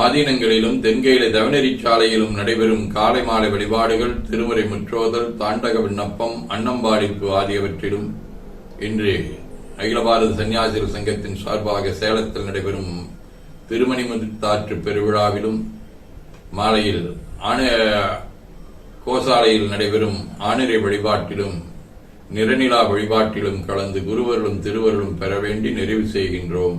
ஆதீனங்களிலும் தென்கேலை தவநெறிச் சாலையிலும் நடைபெறும் காலை மாலை வழிபாடுகள் திருமுறை முற்றோதல் தாண்டக விண்ணப்பம் அன்னம்பாடிப்பு ஆகியவற்றிலும் இன்று அகில பாரத சன்னியாசிகள் சங்கத்தின் சார்பாக சேலத்தில் நடைபெறும் திருமணி முத்தாற்று பெருவிழாவிலும் மாலையில் ஆண கோசாலையில் நடைபெறும் ஆணிரை வழிபாட்டிலும் நிறநிலா வழிபாட்டிலும் கலந்து குருவர்களும் திருவருளும் பெற வேண்டி நிறைவு செய்கின்றோம்.